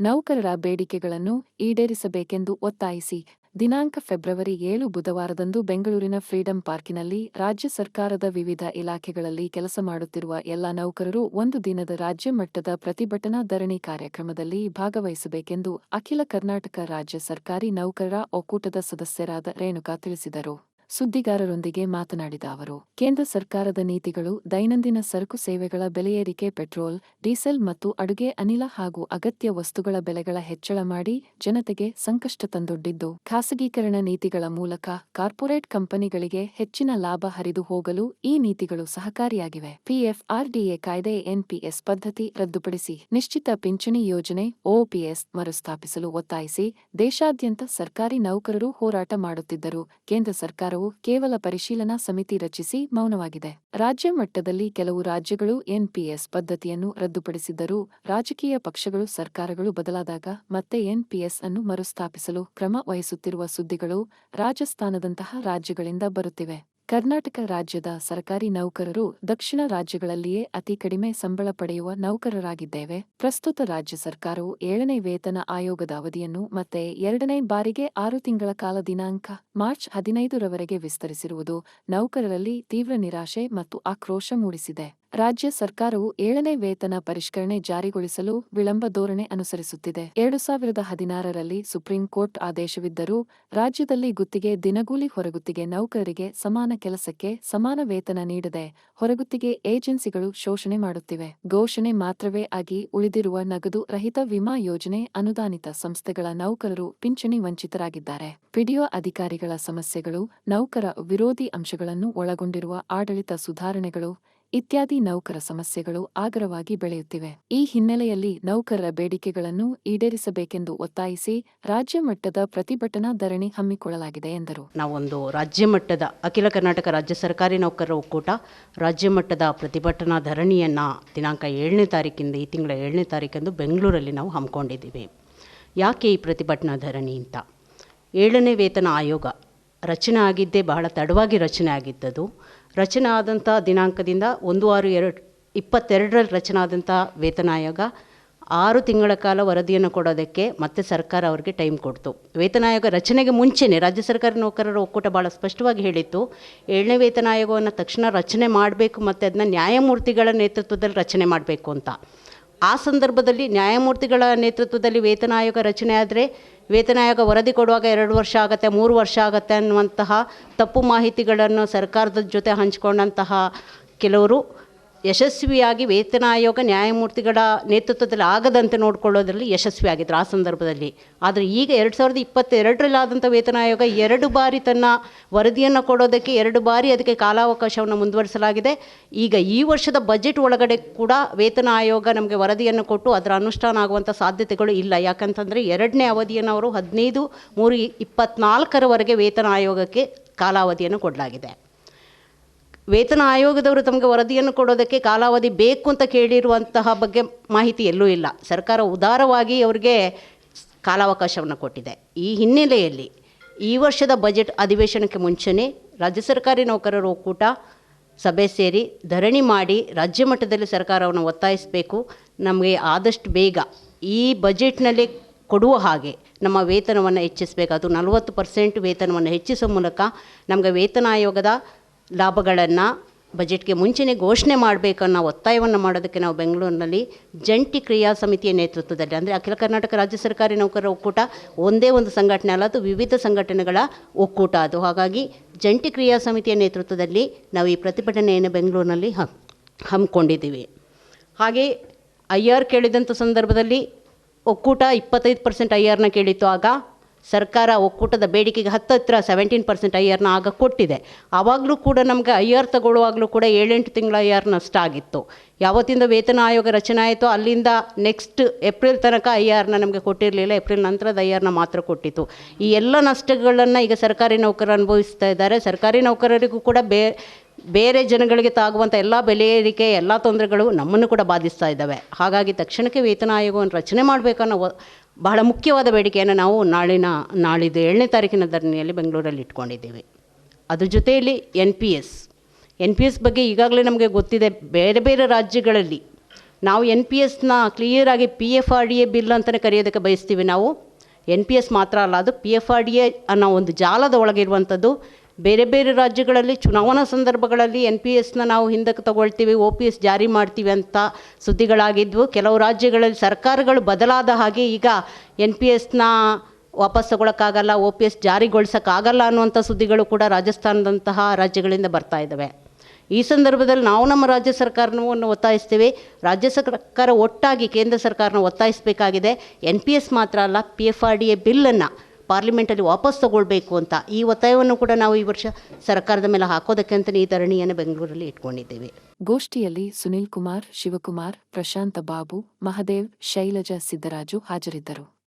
ನೌಕರರ ಬೇಡಿಕೆಗಳನ್ನು ಈಡೇರಿಸಬೇಕೆಂದು ಒತ್ತಾಯಿಸಿ, ದಿನಾಂಕ ಫೆಬ್ರವರಿ ಏಳು ಬುಧವಾರದಂದು ಬೆಂಗಳೂರಿನ ಫ್ರೀಡಂ ಪಾರ್ಕಿನಲ್ಲಿ ರಾಜ್ಯ ಸರ್ಕಾರದ ವಿವಿಧ ಇಲಾಖೆಗಳಲ್ಲಿ ಕೆಲಸ ಮಾಡುತ್ತಿರುವ ಎಲ್ಲ ನೌಕರರು ಒಂದು ದಿನದ ರಾಜ್ಯ ಮಟ್ಟದ ಪ್ರತಿಭಟನಾ ಧರಣಿ ಕಾರ್ಯಕ್ರಮದಲ್ಲಿ ಭಾಗವಹಿಸಬೇಕೆಂದು ಅಖಿಲ ಕರ್ನಾಟಕ ರಾಜ್ಯ ಸರ್ಕಾರಿ ನೌಕರರ ಒಕ್ಕೂಟದ ಸದಸ್ಯರಾದ ರೇಣುಕಾ ತಿಳಿಸಿದರು. ಸುದ್ದಿಗಾರರೊಂದಿಗೆ ಮಾತನಾಡಿದ ಅವರು, ಕೇಂದ್ರ ಸರ್ಕಾರದ ನೀತಿಗಳು ದೈನಂದಿನ ಸರಕು ಸೇವೆಗಳ ಬೆಲೆ ಏರಿಕೆ, ಪೆಟ್ರೋಲ್, ಡೀಸೆಲ್ ಮತ್ತು ಅಡುಗೆ, ಅನಿಲ ಹಾಗೂ ಅಗತ್ಯ ವಸ್ತುಗಳ ಬೆಲೆಗಳ ಹೆಚ್ಚಳ ಮಾಡಿ ಜನತೆಗೆ ಸಂಕಷ್ಟ ತಂದೊಡ್ಡಿದ್ದು. ಖಾಸಗೀಕರಣ ನೀತಿಗಳ ಮೂಲಕ ಕಾರ್ಪೊರೇಟ್ ಕಂಪನಿಗಳಿಗೆ ಹೆಚ್ಚಿನ ಲಾಭ ಹರಿದು ಹೋಗಲು ಈ ನೀತಿಗಳು ಸಹಕಾರಿಯಾಗಿವೆ. ಪಿಎಫ್ಆರ್ಡಿಎ ಕಾಯ್ದೆ ಎನ್ಪಿಎಸ್ ಪದ್ಧತಿ ರದ್ದುಪಡಿಸಿ ನಿಶ್ಚಿತ ಪಿಂಚಣಿ ಯೋಜನೆ ಓಪಿಎಸ್ ಮರುಸ್ಥಾಪಿಸಲು ಒತ್ತಾಯಿಸಿ ದೇಶಾದ್ಯಂತ ಸರ್ಕಾರಿ ನೌಕರರು ಹೋರಾಟ ಮಾಡುತ್ತಿದ್ದರು. ಕೇಂದ್ರ ಸರ್ಕಾರವು ಕೇವಲ ಪರಿಶೀಲನಾ ಸಮಿತಿ ರಚಿಸಿ ಮೌನವಾಗಿದೆ. ರಾಜ್ಯ ಮಟ್ಟದಲ್ಲಿ ಕೆಲವು ರಾಜ್ಯಗಳು ಎನ್ಪಿಎಸ್ ಪದ್ಧತಿಯನ್ನು ರದ್ದುಪಡಿಸಿದ್ದರೂ ರಾಜಕೀಯ ಪಕ್ಷಗಳು ಸರ್ಕಾರಗಳು ಬದಲಾದಾಗ ಮತ್ತೆ ಎನ್ಪಿಎಸ್ ಅನ್ನು ಮರುಸ್ಥಾಪಿಸಲು ಕ್ರಮ ವಹಿಸುತ್ತಿರುವ ಸುದ್ದಿಗಳು ರಾಜಸ್ಥಾನದಂತಹ ರಾಜ್ಯಗಳಿಂದ ಬರುತ್ತಿವೆ. ಕರ್ನಾಟಕ ರಾಜ್ಯದ ಸರ್ಕಾರಿ ನೌಕರರು ದಕ್ಷಿಣ ರಾಜ್ಯಗಳಲ್ಲಿಯೇ ಅತಿ ಕಡಿಮೆ ಸಂಬಳ ಪಡೆಯುವ ನೌಕರರಾಗಿದ್ದೇವೆ. ಪ್ರಸ್ತುತ ರಾಜ್ಯ ಸರ್ಕಾರವು ಏಳನೇ ವೇತನ ಆಯೋಗದ ಅವಧಿಯನ್ನು ಮತ್ತೆ ಎರಡನೇ ಬಾರಿಗೆ ಆರು ತಿಂಗಳ ಕಾಲ ದಿನಾಂಕ ಮಾರ್ಚ್ ಹದಿನೈದರವರೆಗೆ ವಿಸ್ತರಿಸಿರುವುದು ನೌಕರರಲ್ಲಿ ತೀವ್ರ ನಿರಾಶೆ ಮತ್ತು ಆಕ್ರೋಶ ಮೂಡಿಸಿದೆ. ರಾಜ್ಯ ಸರ್ಕಾರವು ಏಳನೇ ವೇತನ ಪರಿಷ್ಕರಣೆ ಜಾರಿಗೊಳಿಸಲು ವಿಳಂಬ ಧೋರಣೆ ಅನುಸರಿಸುತ್ತಿದೆ. ಎರಡು ಸಾವಿರದ ಹದಿನಾರರಲ್ಲಿ ಸುಪ್ರೀಂ ಕೋರ್ಟ್ ಆದೇಶವಿದ್ದರೂ ರಾಜ್ಯದಲ್ಲಿ ಗುತ್ತಿಗೆ ದಿನಗೂಲಿ ಹೊರಗುತ್ತಿಗೆ ನೌಕರರಿಗೆ ಸಮಾನ ಕೆಲಸಕ್ಕೆ ಸಮಾನ ವೇತನ ನೀಡದೆ ಹೊರಗುತ್ತಿಗೆ ಏಜೆನ್ಸಿಗಳು ಶೋಷಣೆ ಮಾಡುತ್ತಿವೆ. ಘೋಷಣೆ ಮಾತ್ರವೇ ಆಗಿ ಉಳಿದಿರುವ ನಗದು ರಹಿತ ವಿಮಾ ಯೋಜನೆ ಅನುದಾನಿತ ಸಂಸ್ಥೆಗಳ ನೌಕರರು ಪಿಂಚಣಿ ವಂಚಿತರಾಗಿದ್ದಾರೆ. ಪಿಡಿಒ ಅಧಿಕಾರಿಗಳ ಸಮಸ್ಯೆಗಳು ನೌಕರ ವಿರೋಧಿ ಅಂಶಗಳನ್ನು ಒಳಗೊಂಡಿರುವ ಆಡಳಿತ ಸುಧಾರಣೆಗಳು ಇತ್ಯಾದಿ ನೌಕರ ಸಮಸ್ಯೆಗಳು ಆಗರವಾಗಿ ಬೆಳೆಯುತ್ತಿವೆ. ಈ ಹಿನ್ನೆಲೆಯಲ್ಲಿ ನೌಕರರ ಬೇಡಿಕೆಗಳನ್ನು ಈಡೇರಿಸಬೇಕೆಂದು ಒತ್ತಾಯಿಸಿ ರಾಜ್ಯ ಮಟ್ಟದ ಪ್ರತಿಭಟನಾ ಧರಣಿ ಹಮ್ಮಿಕೊಳ್ಳಲಾಗಿದೆ ಎಂದರು. ನಾವೊಂದು ರಾಜ್ಯ ಮಟ್ಟದ, ಅಖಿಲ ಕರ್ನಾಟಕ ರಾಜ್ಯ ಸರ್ಕಾರಿ ನೌಕರರ ಒಕ್ಕೂಟ ರಾಜ್ಯ ಮಟ್ಟದ ಪ್ರತಿಭಟನಾ ಧರಣಿಯನ್ನು ದಿನಾಂಕ ಏಳನೇ ತಾರೀಕಿಂದ ಈ ತಿಂಗಳ ಏಳನೇ ತಾರೀಕಂದು ಬೆಂಗಳೂರಲ್ಲಿ ನಾವು ಹಮ್ಮಿಕೊಂಡಿದ್ದೀವಿ. ಯಾಕೆ ಈ ಪ್ರತಿಭಟನಾ ಧರಣಿ ಅಂತ? ಏಳನೇ ವೇತನ ಆಯೋಗ ರಚನೆ ಆಗಿದ್ದೇ ಬಹಳ ತಡವಾಗಿ ರಚನೆ ಆಗಿದ್ದದು ರಚನೆ ಆದಂಥ ದಿನಾಂಕದಿಂದ ಒಂದು ಆರು ಎರಡು ಇಪ್ಪತ್ತೆರಡರಲ್ಲಿ ರಚನೆ ಆದಂಥ ವೇತನ ಆಯೋಗ ಆರು ತಿಂಗಳ ಕಾಲ ವರದಿಯನ್ನು ಕೊಡೋದಕ್ಕೆ ಮತ್ತೆ ಸರ್ಕಾರ ಅವರಿಗೆ ಟೈಮ್ ಕೊಡ್ತು. ವೇತನ ಆಯೋಗ ರಚನೆಗೆ ಮುಂಚೆಯೇ ರಾಜ್ಯ ಸರ್ಕಾರ ನೌಕರರ ಒಕ್ಕೂಟ ಭಾಳ ಸ್ಪಷ್ಟವಾಗಿ ಹೇಳಿತ್ತು. ಏಳನೇ ವೇತನ ಆಯೋಗವನ್ನು ತಕ್ಷಣ ರಚನೆ ಮಾಡಬೇಕು ಮತ್ತು ಅದನ್ನ ನ್ಯಾಯಮೂರ್ತಿಗಳ ನೇತೃತ್ವದಲ್ಲಿ ರಚನೆ ಮಾಡಬೇಕು ಅಂತ. ಆ ಸಂದರ್ಭದಲ್ಲಿ ನ್ಯಾಯಮೂರ್ತಿಗಳ ನೇತೃತ್ವದಲ್ಲಿ ವೇತನ ಆಯೋಗ ರಚನೆ ಆದರೆ ವೇತನ ಆಯೋಗ ವರದಿ ಕೊಡುವಾಗ ಎರಡು ವರ್ಷ ಆಗುತ್ತೆ, ಮೂರು ವರ್ಷ ಆಗುತ್ತೆ ಅನ್ನುವಂತಹ ತಪ್ಪು ಮಾಹಿತಿಗಳನ್ನು ಸರ್ಕಾರದ ಜೊತೆ ಹಂಚಿಕೊಂಡಂತಹ ಕೆಲವರು ಯಶಸ್ವಿಯಾಗಿ ವೇತನ ಆಯೋಗ ನ್ಯಾಯಮೂರ್ತಿಗಳ ನೇತೃತ್ವದಲ್ಲಿ ಆಗದಂತೆ ನೋಡ್ಕೊಳ್ಳೋದ್ರಲ್ಲಿ ಯಶಸ್ವಿಯಾಗಿದ್ರು ಆ ಸಂದರ್ಭದಲ್ಲಿ. ಆದರೆ ಈಗ ಎರಡು ಸಾವಿರದ ಇಪ್ಪತ್ತೆರಡರಲ್ಲಾದಂಥ ವೇತನ ಆಯೋಗ ಎರಡು ಬಾರಿ ತನ್ನ ವರದಿಯನ್ನು ಕೊಡೋದಕ್ಕೆ ಎರಡು ಬಾರಿ ಅದಕ್ಕೆ ಕಾಲಾವಕಾಶವನ್ನು ಮುಂದುವರಿಸಲಾಗಿದೆ. ಈಗ ಈ ವರ್ಷದ ಬಜೆಟ್ ಒಳಗಡೆ ಕೂಡ ವೇತನ ಆಯೋಗ ನಮಗೆ ವರದಿಯನ್ನು ಕೊಟ್ಟು ಅದರ ಅನುಷ್ಠಾನ ಆಗುವಂಥ ಸಾಧ್ಯತೆಗಳು ಇಲ್ಲ. ಯಾಕಂತಂದರೆ ಎರಡನೇ ಅವಧಿಯನ್ನು ಅವರು ಹದಿನೈದು ಮೂರು ಇಪ್ಪತ್ನಾಲ್ಕರವರೆಗೆ ವೇತನ ಆಯೋಗಕ್ಕೆ ಕಾಲಾವಧಿಯನ್ನು ಕೊಡಲಾಗಿದೆ. ವೇತನ ಆಯೋಗದವರು ತಮಗೆ ವರದಿಯನ್ನು ಕೊಡೋದಕ್ಕೆ ಕಾಲಾವಧಿ ಬೇಕು ಅಂತ ಕೇಳಿರುವಂತಹ ಬಗ್ಗೆ ಮಾಹಿತಿ ಎಲ್ಲೂ ಇಲ್ಲ. ಸರ್ಕಾರ ಉದಾರವಾಗಿ ಅವರಿಗೆ ಕಾಲಾವಕಾಶವನ್ನು ಕೊಟ್ಟಿದೆ. ಈ ಹಿನ್ನೆಲೆಯಲ್ಲಿ ಈ ವರ್ಷದ ಬಜೆಟ್ ಅಧಿವೇಶನಕ್ಕೆ ಮುಂಚೆನೇ ರಾಜ್ಯ ಸರ್ಕಾರಿ ನೌಕರರ ಒಕ್ಕೂಟ ಸಭೆ ಸೇರಿ ಧರಣಿ ಮಾಡಿ ರಾಜ್ಯ ಮಟ್ಟದಲ್ಲಿ ಸರ್ಕಾರವನ್ನು ಒತ್ತಾಯಿಸಬೇಕು. ನಮಗೆ ಆದಷ್ಟು ಬೇಗ ಈ ಬಜೆಟ್ನಲ್ಲಿ ಕೊಡುವ ಹಾಗೆ ನಮ್ಮ ವೇತನವನ್ನು ಹೆಚ್ಚಿಸಬೇಕು. ಅದು ನಲವತ್ತು ಪರ್ಸೆಂಟ್ ವೇತನವನ್ನು ಹೆಚ್ಚಿಸುವ ಮೂಲಕ ನಮಗೆ ವೇತನ ಆಯೋಗದ ಲಾಭಗಳನ್ನು ಬಜೆಟ್ಗೆ ಮುಂಚೆನೆ ಘೋಷಣೆ ಮಾಡಬೇಕನ್ನೋ ಒತ್ತಾಯವನ್ನು ಮಾಡೋದಕ್ಕೆ ನಾವು ಬೆಂಗಳೂರಿನಲ್ಲಿ ಜಂಟಿ ಕ್ರಿಯಾ ಸಮಿತಿಯ ನೇತೃತ್ವದಲ್ಲಿ, ಅಂದರೆ ಅಖಿಲ ಕರ್ನಾಟಕ ರಾಜ್ಯ ಸರ್ಕಾರಿ ನೌಕರರ ಒಕ್ಕೂಟ, ಒಂದೇ ಒಂದು ಸಂಘಟನೆ ಅಲ್ಲ, ಅದು ವಿವಿಧ ಸಂಘಟನೆಗಳ ಒಕ್ಕೂಟ ಅದು. ಹಾಗಾಗಿ ಜಂಟಿ ಕ್ರಿಯಾ ಸಮಿತಿಯ ನೇತೃತ್ವದಲ್ಲಿ ನಾವು ಈ ಪ್ರತಿಭಟನೆಯನ್ನು ಬೆಂಗಳೂರಿನಲ್ಲಿ ಹಮ್ ಹಮ್ಮಿಕೊಂಡಿದ್ದೀವಿ. ಹಾಗೆ ಐ ಆರ್ ಕೇಳಿದಂಥ ಸಂದರ್ಭದಲ್ಲಿ ಒಕ್ಕೂಟ ಇಪ್ಪತ್ತೈದು ಪರ್ಸೆಂಟ್ ಐ ಆರ್ನ ಕೇಳಿತ್ತು ಆಗ ಸರ್ಕಾರ ಒಕ್ಕೂಟದ ಬೇಡಿಕೆಗೆ ಹತ್ತತ್ರ ಸೆವೆಂಟೀನ್ ಪರ್ಸೆಂಟ್ ಐ ಆರ್ನ ಆಗ ಕೊಟ್ಟಿದೆ. ಆವಾಗಲೂ ಕೂಡ ನಮಗೆ ಐ ಆರ್ ತಗೊಳ್ಳುವಾಗಲೂ ಕೂಡ ಏಳೆಂಟು ತಿಂಗಳ ಐ ಆರ್ ಆಗಿತ್ತು. ಯಾವತ್ತಿಂದ ವೇತನ ಆಯೋಗ ರಚನೆ ಆಯಿತು ಅಲ್ಲಿಂದ ನೆಕ್ಸ್ಟ್ ಏಪ್ರಿಲ್ ತನಕ ಐ ಆರ್ನ ನಮಗೆ ಕೊಟ್ಟಿರಲಿಲ್ಲ. ಏಪ್ರಿಲ್ ನಂತರದ ಐ ಆರ್ನ ಮಾತ್ರ ಕೊಟ್ಟಿತ್ತು. ಈ ಎಲ್ಲ ನಷ್ಟಗಳನ್ನು ಈಗ ಸರ್ಕಾರಿ ನೌಕರರು ಅನುಭವಿಸ್ತಾ ಇದ್ದಾರೆ. ಸರ್ಕಾರಿ ನೌಕರರಿಗೂ ಕೂಡ ಬೇ, ಬೇರೆ ಜನಗಳಿಗೆ ತಾಗುವಂಥ ಎಲ್ಲ ಬೆಲೆ ಏರಿಕೆ, ಎಲ್ಲ ತೊಂದರೆಗಳು ನಮ್ಮನ್ನು ಕೂಡ ಬಾಧಿಸ್ತಾ ಇದ್ದಾವೆ. ಹಾಗಾಗಿ ತಕ್ಷಣಕ್ಕೆ ವೇತನ ಆಯೋಗವನ್ನು ರಚನೆ ಮಾಡಬೇಕನ್ನೋ ಬಹಳ ಮುಖ್ಯವಾದ ಬೇಡಿಕೆಯನ್ನು ನಾವು ನಾಳಿನ, ನಾಳಿದ್ದು ಏಳನೇ ತಾರೀಕಿನ ಧರಣಿಯಲ್ಲಿ ಬೆಂಗಳೂರಲ್ಲಿ ಇಟ್ಕೊಂಡಿದ್ದೀವಿ. ಅದ್ರ ಜೊತೆಯಲ್ಲಿ N P S N P S ಬಗ್ಗೆ ಈಗಾಗಲೇ ನಮಗೆ ಗೊತ್ತಿದೆ, ಬೇರೆ ಬೇರೆ ರಾಜ್ಯಗಳಲ್ಲಿ ನಾವು ಎನ್ ಪಿ ಎಸ್ನ ಕ್ಲಿಯರಾಗಿ P F R D A bill ಅಂತಲೇ ಕರೆಯೋದಕ್ಕೆ ಬಯಸ್ತೀವಿ ನಾವು. ಎನ್ ಪಿ ಎಸ್ ಮಾತ್ರ ಅಲ್ಲ, ಅದು P F R D A ಅನ್ನೋ ಒಂದು ಜಾಲದ ಒಳಗಿರುವಂಥದ್ದು ಬೇರೆ ಬೇರೆ ರಾಜ್ಯಗಳಲ್ಲಿ ಚುನಾವಣಾ ಸಂದರ್ಭಗಳಲ್ಲಿ ಎನ್ ಪಿ ಎಸ್ನ ನಾವು ಹಿಂದಕ್ಕೆ ತಗೊಳ್ತೀವಿ ಒ ಪಿ ಎಸ್ ಜಾರಿ ಮಾಡ್ತೀವಿ ಅಂತ ಸುದ್ದಿಗಳಾಗಿದ್ವು. ಕೆಲವು ರಾಜ್ಯಗಳಲ್ಲಿ ಸರ್ಕಾರಗಳು ಬದಲಾದ ಹಾಗೆ ಈಗ ಎನ್ ಪಿ ಎಸ್ನ ವಾಪಸ್ ತಗೊಳಕ್ಕಾಗಲ್ಲ ಒ ಪಿ ಎಸ್ ಜಾರಿಗೊಳಿಸೋಕ್ಕಾಗಲ್ಲ ಅನ್ನುವಂಥ ಸುದ್ದಿಗಳು ಕೂಡ ರಾಜಸ್ಥಾನದಂತಹ ರಾಜ್ಯಗಳಿಂದ ಬರ್ತಾ ಇದ್ದಾವೆ. ಈ ಸಂದರ್ಭದಲ್ಲಿ ನಾವು ನಮ್ಮ ರಾಜ್ಯ ಸರ್ಕಾರವನ್ನು ಒತ್ತಾಯಿಸ್ತೀವಿ. ರಾಜ್ಯ ಸರ್ಕಾರ ಒಟ್ಟಾಗಿ ಕೇಂದ್ರ ಸರ್ಕಾರನ ಒತ್ತಾಯಿಸಬೇಕಾಗಿದೆ. ಎನ್ ಪಿ ಎಸ್ ಮಾತ್ರ ಅಲ್ಲ P F R D A ಬಿಲ್ಲನ್ನು ಪಾರ್ಲಿಮೆಂಟಲ್ಲಿ ವಾಪಸ್ ತಗೊಳ್ಬೇಕು ಅಂತ ಈ ಒತ್ತಾಯವನ್ನು ಕೂಡ ನಾವು ಈ ವರ್ಷ ಸರ್ಕಾರದ ಮೇಲೆ ಹಾಕೋದಕ್ಕೆ ಅಂತಲೇ ಈ ಧರಣಿಯನ್ನು ಬೆಂಗಳೂರಲ್ಲಿ ಇಟ್ಕೊಂಡಿದ್ದೇವೆ. ಗೋಷ್ಠಿಯಲ್ಲಿ ಸುನಿಲ್ ಕುಮಾರ್, ಶಿವಕುಮಾರ್, ಪ್ರಶಾಂತ ಬಾಬು, ಮಹದೇವ್, ಶೈಲಜಾ ಸಿದ್ದರಾಜು ಹಾಜರಿದ್ದರು.